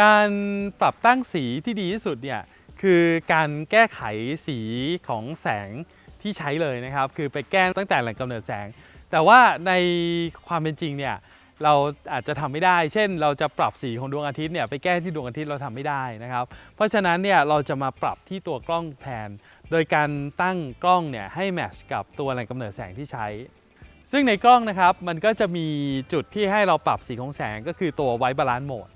การปรับตั้งสีที่ดีที่สุดเนี่ยคือการแก้ไขสีของแสงที่ใช้เลยนะครับ คือไปแก้ตั้งแต่แหล่งกำเนิดแสง แต่ว่าในความเป็นจริงเนี่ยเราอาจจะทำไม่ได้ เช่น เราจะปรับสีของดวงอาทิตย์เนี่ยไปแก้ที่ดวงอาทิตย์เราทำไม่ได้นะครับ เพราะฉะนั้นเนี่ยเราจะมาปรับที่ตัวกล้องแทน โดยการตั้งกล้องเนี่ยให้แมชกับตัวแหล่งกำเนิดแสงที่ใช้ ซึ่งในกล้องนะครับมันก็จะมีจุดที่ให้เราปรับสีของแสงก็คือตัวไวบาลานซ์โหมด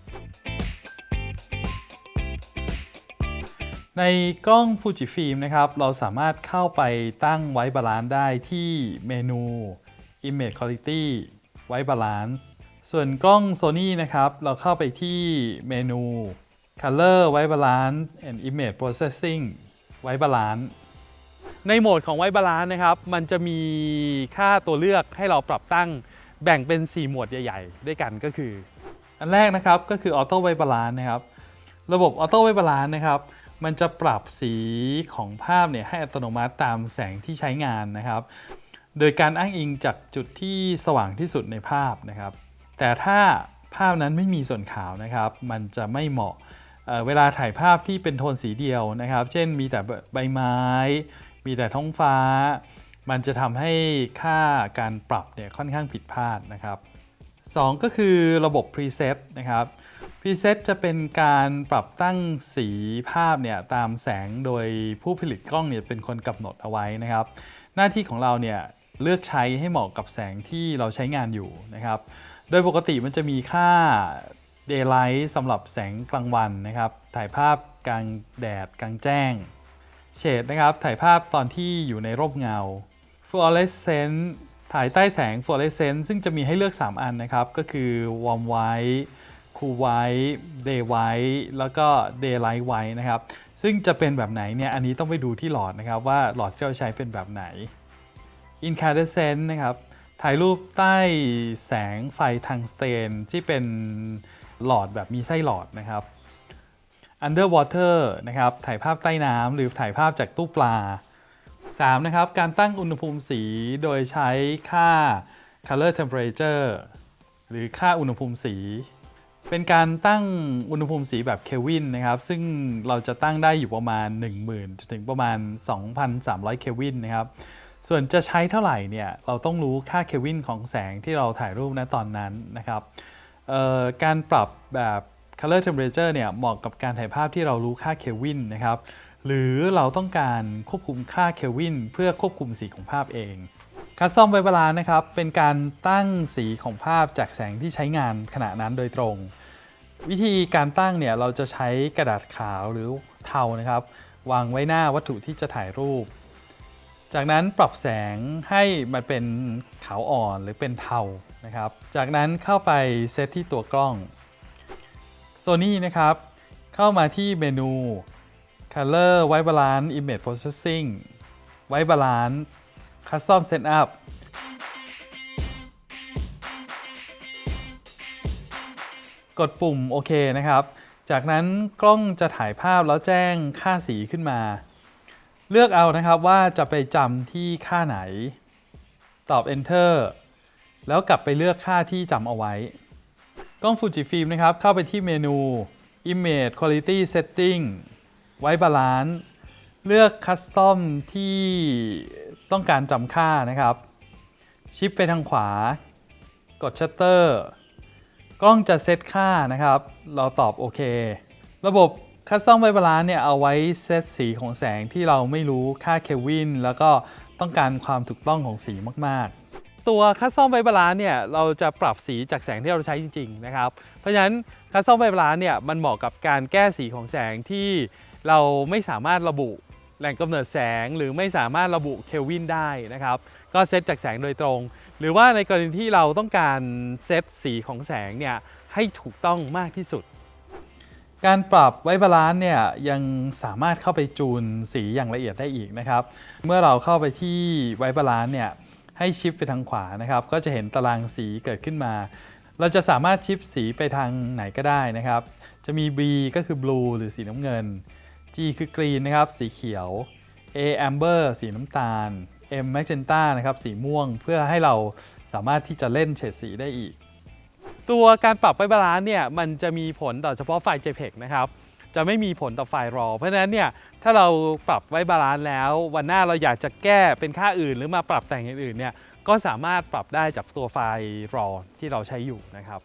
ในกล้อง Fujifilm นะครับ เราสามารถเข้าไปตั้งไว้บาลานซ์ได้ที่เมนู Image Quality ไว้บาลานซ์ส่วนกล้อง Sony นะครับ เราเข้าไปที่เมนู Color ไว้บาลานซ์ and Image Processing ไว้บาลานซ์ในโหมดของไว้บาลานซ์นะครับ มันจะมีค่าตัวเลือกให้เราปรับตั้งแบ่งเป็น 4 หมวดใหญ่ๆ ด้วยกันก็คือ อันแรกนะครับก็คือ Auto White Balance นะครับ ระบบ Auto White Balance นะครับ มันจะปรับสีของภาพเนี่ยให้อัตโนมัติตามแสงที่ใช้งานนะครับ โดยการอ้างอิงจากจุดที่สว่างที่สุดในภาพนะครับ แต่ถ้าภาพนั้นไม่มีส่วนขาวนะครับ มันจะไม่เหมาะเเวลาถ่ายภาพที่เป็นโทนสีเดียวนะครับ เช่นมีแต่ใบไม้ มีแต่ท้องฟ้า มันจะทำให้ค่าการปรับเนี่ยค่อนข้างผิดพลาดนะครับ 2 ก็คือระบบ preset นะครับ preset จะเป็นการปรับตั้งสีภาพเนี่ยตามแสงโดยผู้ผลิตกล้องเนี่ยเป็นคนกำหนดเอาไว้นะครับ หน้าที่ของเราเนี่ยเลือกใช้ให้เหมาะกับแสงที่เราใช้งานอยู่นะครับ โดยปกติมันจะมีค่า daylight สำหรับแสงกลางวันนะครับ ถ่ายภาพกลางแดดกลางแจ้งเฉดนะครับ ถ่ายภาพตอนที่อยู่ในร่มเงา fluorescent ถ่ายใต้แสง fluorescent ซึ่งจะมีให้เลือก 3 อันนะครับ ก็คือ warm white cool white day white แล้วก็ daylight white นะครับ ซึ่งจะเป็นแบบไหนเนี่ย อันนี้ต้องไปดูที่หลอดนะครับ ว่าหลอดที่เราใช้เป็นแบบไหน incandescent นะครับ ถ่ายรูปใต้แสงไฟทางสเตนที่เป็นหลอดแบบมีไส้หลอดนะครับ underwater นะครับ ถ่ายภาพใต้น้ำหรือถ่ายภาพจากตู้ปลา 3. นะครับ การตั้งอุณหภูมิสีโดยใช้ค่า color temperature หรือค่าอุณหภูมิสี เป็นการตั้งอุณหภูมิสีแบบเควินนะครับ ซึ่งเราจะตั้งได้อยู่ประมาณ 10,000จนถึงประมาณ 2,300 เควินนะครับ ส่วนจะใช้เท่าไหร่เนี่ย เราต้องรู้ค่าเควินของแสงที่เราถ่ายรูปณตอนนั้นนะครับ การปรับแบบ color temperature เนี่ยเหมาะกับการถ่ายภาพที่เรารู้ค่าเควินนะครับ หรือเราต้องการควบคุมค่าเควินเพื่อควบคุมสีของภาพเองคัสซอมไวบาลานนะครับ เป็นการตั้งสีของภาพจากแสงที่ใช้งานขณะนั้นโดยตรง วิธีการตั้งเนี่ยเราจะใช้กระดาษขาวหรือเทานะครับ วางไว้หน้าวัตถุที่จะถ่ายรูป จากนั้นปรับแสงให้มันเป็นขาวอ่อนหรือเป็นเทานะครับ จากนั้นเข้าไปเซตที่ตัวกล้อง Sony นะครับ เข้ามาที่เมนู Color White Balance Image Processing White Balance Custom Setup กดปุ่มโอเคนะครับ จากนั้นกล้องจะถ่ายภาพแล้วแจ้งค่าสีขึ้นมา เลือกเอานะครับว่าจะไปจำที่ค่าไหน ตอบ Enter แล้วกลับไปเลือกค่าที่จำเอาไว้ กล้อง Fujifilm นะครับ เข้าไปที่เมนู Image Quality Setting ไว้บาลานซ์เลือก Custom ที่ต้องการจำค่านะครับ ชิปไปทางขวา กด Shutter กล้องจะเซตค่านะครับ เราตอบโอเค ระบบ Custom White Balance เนี่ยเอาไว้เซตสีของแสงที่เราไม่รู้ค่าเควินแล้วก็ต้องการความถูกต้องของสีมากๆ ตัว Custom White Balance เนี่ยเราจะปรับสีจากแสงที่เราใช้จริงๆนะครับ เพราะฉะนั้น Custom White Balance เนี่ยมันเหมาะกับการแก้สีของแสงที่เราไม่สามารถระบุ แหล่งกำเนิดแสงหรือไม่สามารถระบุเคลวินได้นะครับ ก็เซตจากแสงโดยตรง หรือว่าในกรณีที่เราต้องการเซตสีของแสงเนี่ยให้ถูกต้องมากที่สุด การปรับไว้บาลานซ์เนี่ยยังสามารถเข้าไปจูนสีอย่างละเอียดได้อีกนะครับ เมื่อเราเข้าไปที่ไว้บาลานซ์เนี่ยให้ชิปไปทางขวานะครับ ก็จะเห็นตารางสีเกิดขึ้นมา เราจะสามารถชิปสีไปทางไหนก็ได้นะครับ จะมี B ก็คือ blue หรือสีน้ำเงิน G คือ green นะครับสีเขียว A amber สีน้ำตาล M magenta นะครับสีม่วงเพื่อให้เราสามารถที่จะเล่นเฉดสีได้อีก ตัวการปรับไวบาลานซ์เนี่ยมันจะมีผลต่อเฉพาะไฟล์ JPEG นะครับจะไม่มีผลต่อไฟล์ RAW เพราะฉะนั้นเนี่ยถ้าเราปรับไว้บาลานซ์แล้ว วันหน้าเราอยากจะแก้เป็นค่าอื่น หรือมาปรับแต่งอย่างอื่นเนี่ยก็สามารถปรับได้จากตัวไฟล์ RAW ที่เราใช้อยู่นะครับ